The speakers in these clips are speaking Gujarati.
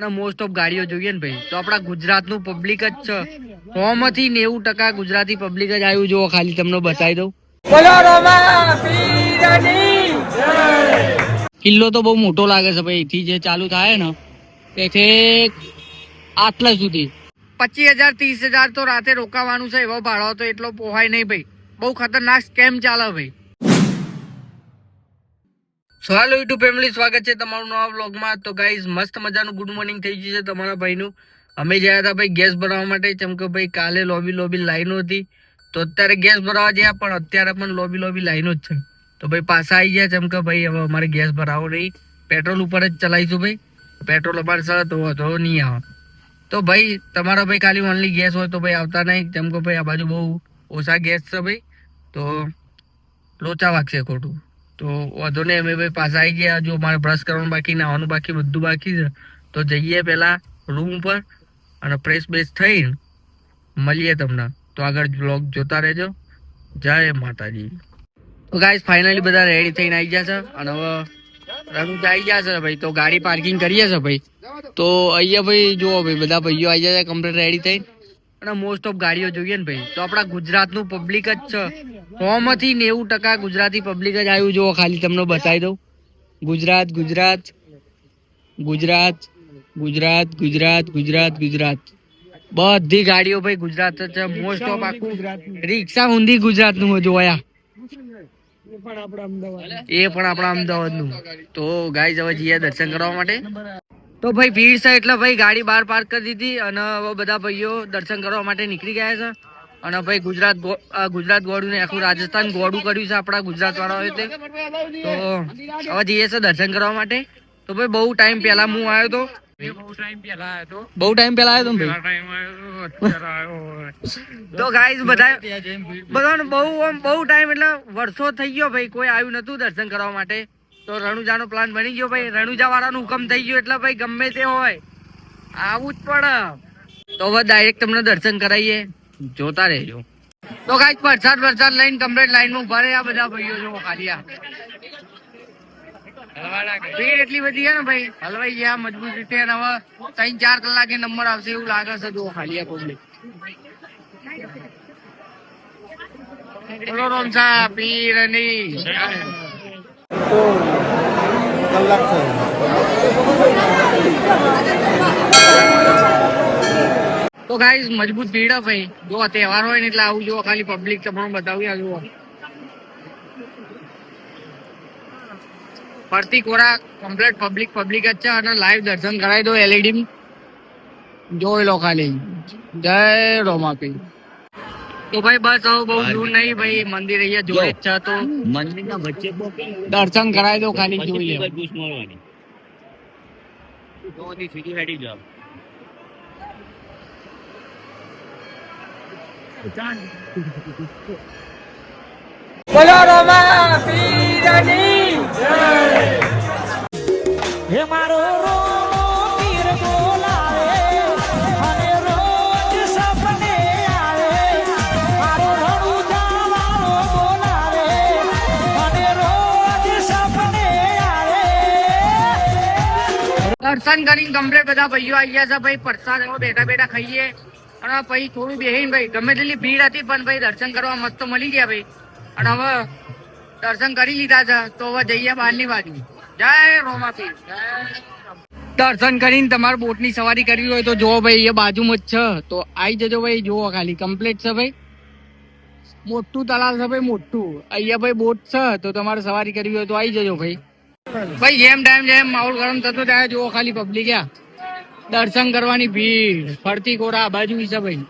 અને મોસ્ટ ઓફ ગાડીઓ જોઈએ ને ભાઈ, તો આપણા ગુજરાતનું પબ્લિક જ છે. હોમાંથી નેવું ટકા ગુજરાતી પબ્લિક જ આવ્યું. જો ખાલી તમને બતાવી દઉં. કિલ્લો તો બહુ મોટો લાગે છે ભાઈ એથી જે ચાલુ થાય ને, તેથી આટલા સુધી. પચીસ હજાર, ત્રીસ હજાર તો રાતે રોકાવાનું છે એવો ભાડો તો એટલો પોહાય નહીં ભાઈ. બહુ ખતરનાક સ્કેમ ચાલે ભાઈ. સો હાલો યુટ્યુબ ફેમિલી સ્વાગત છે તમારું નવા બ્લોગમાં તો ગાઈઝ મસ્ત મજાનું ગુડ મોર્નિંગ થઈ ગયું છે તમારા ભાઈનું. અમે ગયા હતા ભાઈ ગેસ ભરાવવા માટે. જેમ કે ભાઈ કાલે લોબી લોબી લાઈનો હતી. તો અત્યારે ગેસ ભરાવા ગયા, પણ અત્યારે પણ લોબી લોબી લાઈનો જ છે. તો ભાઈ પાછા આવી ગયા, જેમ કે ભાઈ હવે અમારે ગેસ ભરાવો નહીં. પેટ્રોલ ઉપર જ ચલાવીશું ભાઈ. પેટ્રોલ અમારે સર તો વાંધો નહીં આવે. તો ભાઈ, તમારા ભાઈ ખાલી ઓનલી ગેસ હોય તો ભાઈ આવતા નહીં. જેમ કે ભાઈ આ બાજુ બહુ ઓછા ગેસ છે ભાઈ. તો લોચા વાગશે ખોટું. તો વાંધો નહીં, અમે ભાઈ પાછા આવી ગયા. જો મારે બ્રશ કરવાનું બાકી નાવાનું બાકી, બધું બાકી છે. તો જઈએ પહેલાં રૂમ ઉપર અને ફ્રેશ બેશ થઈને મળીએ તમને. તો આગળ બ્લોગ જોતા રહેજો. જય માતાજી. તો ગાઈસ ફાઇનલી બધા રેડી થઈને આવી ગયા છે. અને હવે રણુજ આવી ગયા છે ભાઈ. તો ગાડી પાર્કિંગ કરીએ છે ભાઈ. તો અહીંયા ભાઈ, જુઓ ભાઈ, બધા ભાઈઓ આવી જાય છે કમ્પ્લીટ રેડી થઈને. અને મોસ્ટ ઓફ ગાડીઓ જોઈએ ને ભાઈ. તો આપણા ગુજરાતનું પબ્લિક જ છે. હોમાંથી નેવું ટકા ગુજરાતી પબ્લિક જ આવ્યું. જુઓ ખાલી તમને બતાવી દઉં. ગુજરાત ગુજરાત ગુજરાત ગુજરાત ગુજરાત ગુજરાત ગુજરાત. બધી ગાડીઓ ભાઈ ગુજરાત જ છે. મોસ્ટ ઓફ આખું રિક્ષા ઊંધી ગુજરાતનું જોયા એ પણ આપણા અમદાવાદનું તો ગાય હવે જઈએ દર્શન કરવા માટે. તો ભાઈ ભીડ છે એટલે ભાઈ ગાડી બહાર પાર્ક કરી દીધી અને હવે બધા ભાઈઓ દર્શન કરવા માટે નીકળી ગયા છે. અને ભાઈ ગુજરાત ગુજરાત ગોળું ને આખું રાજસ્થાન ગોળું કર્યું છે આપણા ગુજરાત વાળાઓએ તે. તો હવે જઈએ છે દર્શન કરવા માટે. તો ભાઈ બહુ ટાઈમ પહેલા હું આવ્યો તો. બહુ ટાઈમ પહેલા આવ્યો તો ને ભાઈ? તો ગાઈઝ બધા બધાને બહુ આમ બહુ ટાઈમ એટલે વર્ષો થઈ ગયો ભાઈ કોઈ આવ્યું નતું દર્શન કરવા માટે. તો રણુજાનો પ્લાન બની ગયો ભાઈ. રણુજા વાળાનું હુકમ થઈ ગયું એટલે ભાઈ ગમે તે હોય. આવું જ પડે. તો હવે ડાયરેક્ટ તમને દર્શન કરાવીએ. જોતા રહેજો. તો ગાઈઝ વરસાદ વરસાદ લઈને કમ્પ્લીટ લાઈનમાં ઊભા રહ્યા બધા ભાઈઓ. જો ખાલી ભીડ એટલી બધી છે ને ભાઈ. હલવાઈ ગયા મજબૂત રીતે હવે ત્રણ ચાર કલાકે નંબર આવશે એવું લાગે છે. જો ખાલી પબ્લિક બોલો પીરની કલાક તો ગાઈસ મજબૂત ભીડ ભાઈ. જો તહેવાર હોય ને એટલે આવું જુઓ ખાલી પબ્લિક તમને બતાવી, આ જુઓ ફરતી કોરા કમ્પ્લેટ પબ્લિક પબ્લિક જ છે અને લાઈવ દર્શન કરાવી દો એલઈડી જોઈ લો ખાલી. જય રોમાપી. તો ભાઈ બસ હવે બહુ દૂર નહીં ભાઈ મંદિર અહીંયા જોડે જ છે તો. મંદિરના વચ્ચે દર્શન કરાવી દો ખાલી જોઈ લો બૂસ મારવાની તો ઓથી સીધી હેડી જાવ બોલો રોમાપીરની દર્શન કરીને કમ્પ્લીટ બધા ભાઈઓ આવી ગયા છે. ભાઈ, પરસાદ એવો બેઠા બેઠા ખાઈએ. અને પછી થોડું બેહીને ભાઈ, ગમે તેટલી ભીડ હતી પણ ભાઈ દર્શન કરવા મસ્ત મળી ગયા ભાઈ. અને હવે દર્શન કરી લીધા છે. તો હવે જઈએ બહારની બાજુ. જય રોમાપી દર્શન કરીને તમારે બોટની સવારી કરવી હોય તો જોવો ભાઈ, એ બાજુમાં જ છે. તો આવી જજો ભાઈ, જુઓ ખાલી કમ્પ્લીટ છે ભાઈ. મોટું તળાવ છે ભાઈ, મોટું. અહીંયા ભાઈ બોટ છે, તો તમારે સવારી કરવી હોય તો આવી જજો ભાઈ. ભાઈ, જેમ ટાઈમ જેમ માહોલ ગરમ થતો ત્યારે જુઓ ખાલી પબ્લિક આ દર્શન કરવાની ભીડ, ફરતી કોરા બાજુ છે ભાઈ.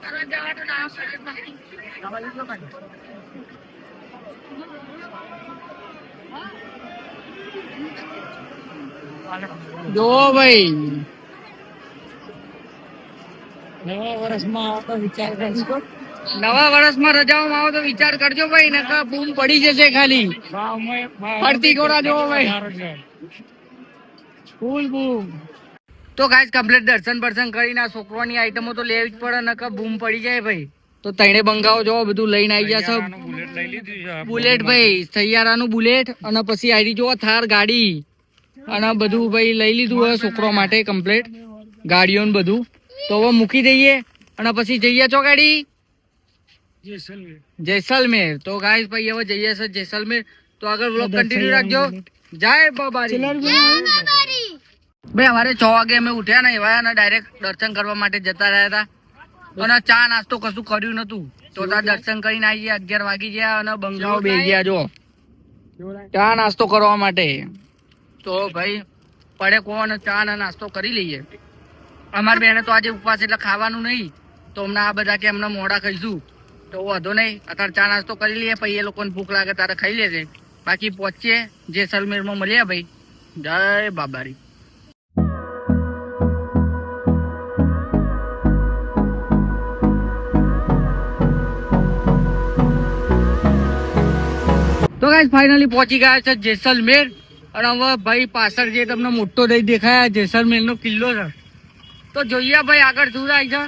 જો ભાઈ. નવા વર્ષમાં આવતો વિચાર નવા વર્ષમાં રજાઓમાં આવો તો વિચાર કરજો ભાઈ નકર બૂમ પડી જશે ખાલી. ફરતી કોરા જોવો ભાઈ. ફૂલ બૂમ. તો ગાઈસ કમ્પ્લીટ દર્શન બર્શન કરીને આ છોકરાની આઈટમો તો લેવી જ પડે નકર બૂમ પડી જાય ભાઈ. તો તણે બંગાવો જો બધું લઈને આવી ગયા સબ બુલેટ ભાઈ સૈયારાનું બુલેટ અને પછી આઈ જો થાર ગાડી. અને બધું ભાઈ લઈ લીધું હોય છોકરો માટે કમ્પ્લીટ ગાડીઓ ને બધું. તો હવે મૂકી દઈએ અને પછી જઈએ છો ગાડી જેસલમેર તો ગાઈસ ભાઈ હવે જઈએ છે જેસલમેર તો આગળ વ્લોગ કન્ટિન્યુ રાખજો જય બાબારી ભાઈ અમારે છ વાગે અમે ઉઠ્યા ને એવા ડાયરેક્ટ દર્શન કરવા માટે જતા રહ્યા હતા અને ચા નાસ્તો કશું કર્યું નતું તો ત્યાં દર્શન કરીને આવી ગયા અગિયાર વાગી ગયા અને બંગલાઓ બે ગયા જો. ચા નાસ્તો કરવા માટે. તો ભાઈ પડે કોણ ચા ને નાસ્તો કરી લઈએ. અમારી બેને તો આજે ઉપવાસ એટલે ખાવાનું નહીં. તો હમણાં આ બધા કે અમને મોડા ખાઈશું તો વાંધો નહીં. અત્યારે ચા નાસ્તો કરી લઈએ, પછી એ લોકોને ભૂખ લાગે તારે ખાઈ લેજે. બાકી પહોંચીએ જેસલમેરમાં મળીએ ભાઈ. જય બાબારી. તો ગાઈસ ફાઇનલી પહોંચી ગયા છે જેસલમેર. અને હવે ભાઈ પાછળ જે તમને મોટો દઈ દેખાય જેસલમેર નો કિલ્લો છે. તો જોઈએ ભાઈ આગળ શું થાય છે.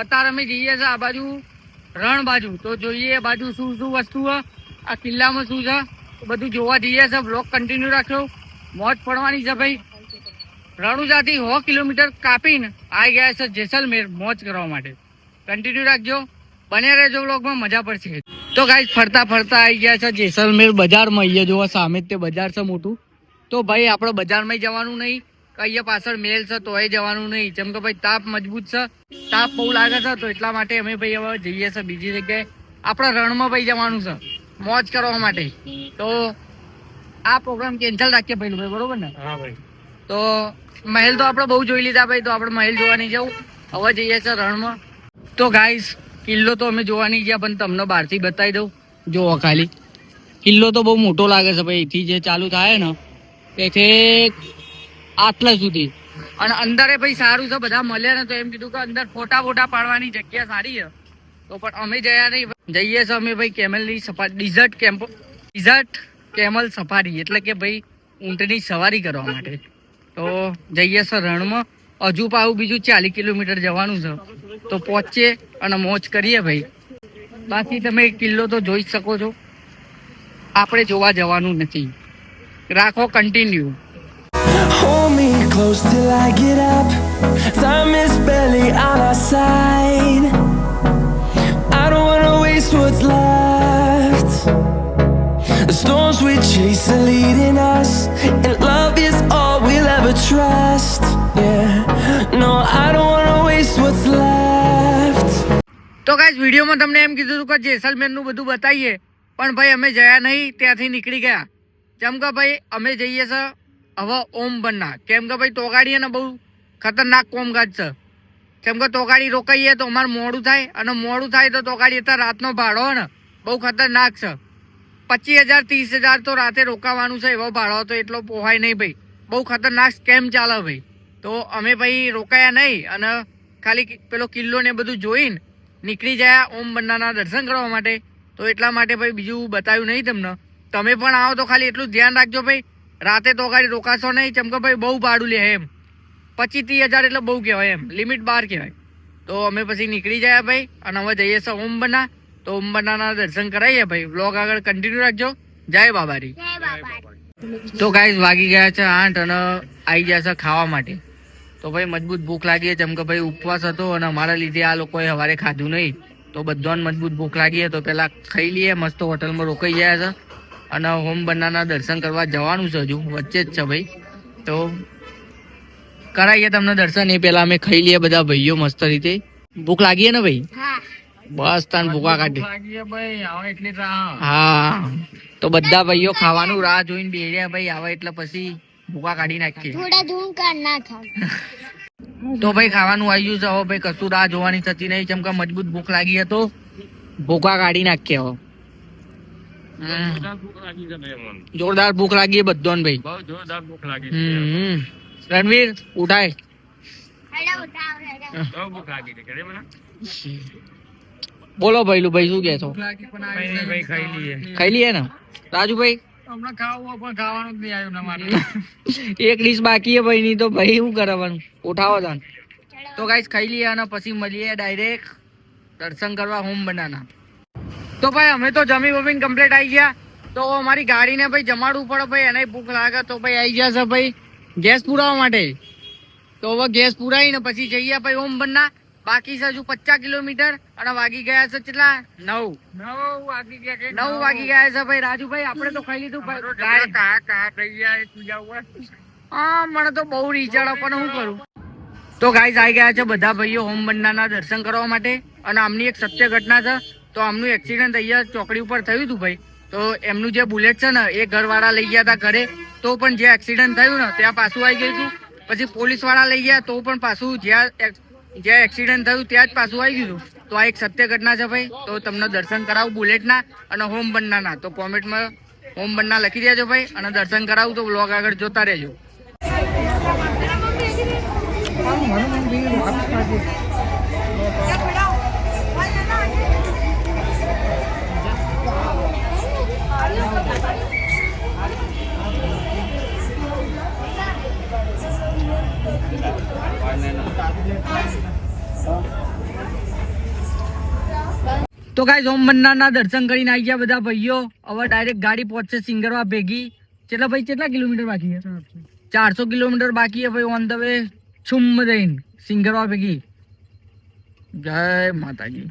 અત્યારે અમે જઈએ છીએ આ બાજુ રણ બાજુ. તો જોઈએ એ બાજુ શું શું વસ્તુ આ કિલ્લામાં શું છે. બધું જોવા જઈએ છે. બ્લોક કન્ટિન્યુ રાખજો. મોજ પડવાની છે ભાઈ. રણુજાથી સો કિલોમીટર કાપીને આવી ગયા છે જેસલમેર મોજ કરવા માટે. કન્ટિન્યુ રાખજો. બને રહેજો બ્લોગમાં મજા પડશે. તો ગાઈસ ફરતા ફરતા આવી ગયા છે જેસલમેર બજારમાં. અહીંયા જોવા સામે તે બજાર છે મોટું. તો ભાઈ, આપણે બજારમાં જવાનું નહીં. અહીંયા પાછળ મેલ છે તોય જવાનું નહીં. જેમ કે ભાઈ તાપ મજબૂત છે. તાપ બહુ લાગે છે તો એટલા માટે અમે ભાઈ હવે જઈએ છીએ બીજી જગ્યાએ. આપણે રણમાં ભાઈ જવાનું છે મોજ કરવા માટે. તો આ પ્રોગ્રામ કેન્સલ રાખીએ ભાઈ ભાઈ બરોબર ને? હા ભાઈ. તો મહેલ તો આપણે બહુ જોઈ લીધા ભાઈ તો આપણે મહેલ જોવા નહીં જવું. હવે જઈએ છીએ રણમાં. તો ગાઈસ કિલ્લો તો અમે જોવા નહીં ગયા પણ તમને બહારથી બતાવી દઉં. જોવો ખાલી. કિલ્લો તો બહુ મોટો લાગે છે ભાઈ અહીંથી જે ચાલુ થાય ને તેથી આટલા સુધી. અને અંદરે ભાઈ સારું છે, બધા મળ્યા ને તો એમ કીધું કે અંદર ફોટા ફોટા પાડવાની જગ્યા સારી છે. તો પણ અમે જયા નહીં. જઈએ છીએ અમે ભાઈ કેમલની safari desert camp, desert camel safari, એટલે કે ભાઈ ઊંટની સવારી કરવા માટે. તો જઈએ છીએ રણમાં. હજુ પાવું બીજું ચાલીસ કિલોમીટર જવાનું છે. તો પહોંચીએ અને મોજ કરીએ ભાઈ. બાકી તમે કિલ્લો તો જોઈ શકો છો. આપણે જોવા જવાનું નથી. રાખો continue close till I get up. Time is barely on our side. I don't wanna waste what's left. The storms we chase are leading us, and love is all we'll ever trust. Yeah, no, I don't wanna waste what's left. તો ગાઈસ વિડીયોમાં તમને એમ કીધું હતું કે જેસલમેરનું બધું બતાવીએ પણ ભાઈ અમે જયા નહીં ત્યાંથી નીકળી ગયા જેમ કે ભાઈ અમે જઈએ છે હવે ઓમ બનના કેમ કે ભાઈ તોગાડી ને બહુ ખતરનાક કોમકાજ છે. કેમ કે તોગાડી રોકાઈએ તો અમારે મોડું થાય અને મોડું થાય તો તોગાડી અત્યારે રાતનો ભાડો ને, બહુ ખતરનાક છે. પચીસ હજાર, ત્રીસ હજાર તો રાતે રોકાવાનું છે, એવો ભાડો તો એટલો પોહાય નહીં ભાઈ. બહુ ખતરનાક સ્કેમ ચાલે ભાઈ. તો અમે ભાઈ રોકાયા નહીં અને ખાલી પેલો કિલ્લો ને બધું જોઈને નીકળી ગયા ઓમ બન્નાના દર્શન કરવા માટે. તો એટલા માટે ભાઈ બીજું બતાવ્યું નહીં તમને. તમે પણ આવો તો ખાલી એટલું ધ્યાન રાખજો ભાઈ. રાતે તો ગાડી રોકાશો નહીં. ચમકે ભાઈ બહુ ભાડું લે એમ. પચીસ ત્રીસ હજાર એટલે બહુ કહેવાય એમ. લિમિટ બહાર કહેવાય. તો અમે પછી નીકળી જાય ભાઈ અને હવે જઈએ છીએ ઓમબના તો ઓમબનાના દર્શન કરાવીએ ભાઈ. બ્લોગ આગળ કન્ટિન્યુ રાખજો. જય બાબારી. તો ગાઈઝ વાગી ગયા છે આઠ અને આવી ગયા છે ખાવા માટે. તો ભાઈ મજબૂત ભૂખ લાગી છે. કે ભાઈ ઉપવાસ હતો અને અમારા લીધે આ લોકોએ સવારે ખાધું નહીં. તો બધાને મજબૂત ભૂખ લાગી છે. તો પહેલાં ખાઈ લઈએ. મસ્ત હોટલમાં રોકાઈ ગયા છે. અને હોમ બંનાના દર્શન કરવા જવાનું છે હજુ વચ્ચે જ છે ભાઈ. તો કરાવીએ તમને દર્શન એ પેલા અમે ખાઈ લઈએ બધા ભાઈઓ મસ્ત રીતે. ભૂખ લાગી ને ભાઈ? બસ તાન ભૂખા કાઢી હા તો બધા ભાઈઓ ખાવાનું રાહ જોઈને બેડ્યા ભાઈ આવે એટલે પછી ભૂખા કાઢી નાખીએ. થોડા ધૂમ કર ના ખાવ તો ભાઈ ખાવાનું આવી ગયું છે હવે ભાઈ કશું રાહ જોવાની થતી નહીં કેમ કે મજબૂત ભૂખ લાગી હતો ભૂખા કાઢી નાખીએ હવે હમ. ભૂખ લાગી છે ભાઈ મને. જોરદાર ભૂખ લાગી છે બધાને ભાઈ. બહુ જોરદાર ભૂખ લાગી છે. રણવીર ઉઠાય. બોલો ભાઈલું ભાઈ શું કે છો? ભાઈ ખાઈ લઈએ. ને? રાજુભાઈ? એક ડીશ બાકી ભાઈ ની તો ભાઈ શું કરવાનું? ઉઠાવો તાન. તો ગાઈસ ખાઈ લઈએ અને પછી મળીએ ડાયરેક્ટ દર્શન કરવા હોમ બનાના. તો ભાઈ અમે તો જમી બમીને કમ્પ્લીટ આવી ગયા. તો અમારી ગાડીને ભાઈ જમાડવું પડે ભાઈ એને ભૂખ લાગે તો ભાઈ આવી ગયા છે ભાઈ. ગેસ પુરાવા માટે. તો હવે ગેસ પુરાઈને પછી જઈએ ભાઈ ઓમ બનના. બાકી છે હજુ પચાસ કિલોમીટર અને વાગી ગયા છે કેટલા? નવ. નવ વાગી ગયા કે નવ વાગી ગયા છે ભાઈ. રાજુભાઈ આપણે તો ખાઈ લીધું ભાઈ. કહા કહા થઈ ગયા એ તું જાવ હા મને તો બહુ રીચાડો પણ હું કરું? તો ગાઈઝ આવી ગયા છે બધા ભાઈઓ હોમ બંડાના દર્શન કરવા માટે. અને આમની એક સત્ય ઘટના છે. તો આમનું એક્સિડન્ટ અહીંયા ચોકડી ઉપર થયું હતું ભાઈ. તો એમનું જે બુલેટ છે ને, એ ઘરવાળા લઈ ગયા હતા ઘરે. તો પણ જે એક્સિડન્ટ થયું ને, ત્યાં પાછું આવી ગયું હતું પછી પોલીસવાળા લઈ ગયા, તો પણ પાછું જ્યાં જ્યાં એક્સિડન્ટ થયું ત્યાં જ પાછું આવી ગયું હતું તો આ એક સત્ય ઘટના છે ભાઈ. તો તમને દર્શન કરાવું બુલેટના અને હોમ બંડાના તો કોમેન્ટમાં હોમ બંડા લખી દેજો ભાઈ અને દર્શન કરાવું તો બ્લોગ આગળ જોતા રહેજો. તો ગાઈઝ ઓમ બંનાના દર્શન કરીને આવી ગયા બધા ભાઈઓ. હવે ડાયરેક્ટ ગાડી પહોંચશે સિંગરવા ભેગી. કેટલા ભાઈ, કેટલા કિલોમીટર બાકી છે? ચારસો કિલોમીટર બાકી છે ભાઈ ઓન ધ વે છુમ જઈને સિંગરવા ભેગી. જય માતાજી.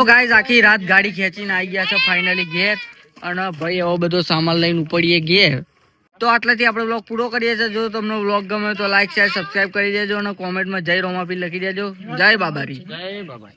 તો ગાઈઝ આખી રાત ગાડી ખેંચીને આવી ગયા છે ફાઇનલી ઘેર. અને ભાઈ, એવો બધો સામાન લઈને ઉપડીએ ઘેર. તો આટલાથી આપણે બ્લોગ પૂરો કરીએ છીએ. જો તમને બ્લોગ ગમે તો લાઈક શેર સબસ્ક્રાઇબ કરી દેજો અને કોમેન્ટમાં જય રોમાપી લખી દેજો. જય બાબારી. જય બાબા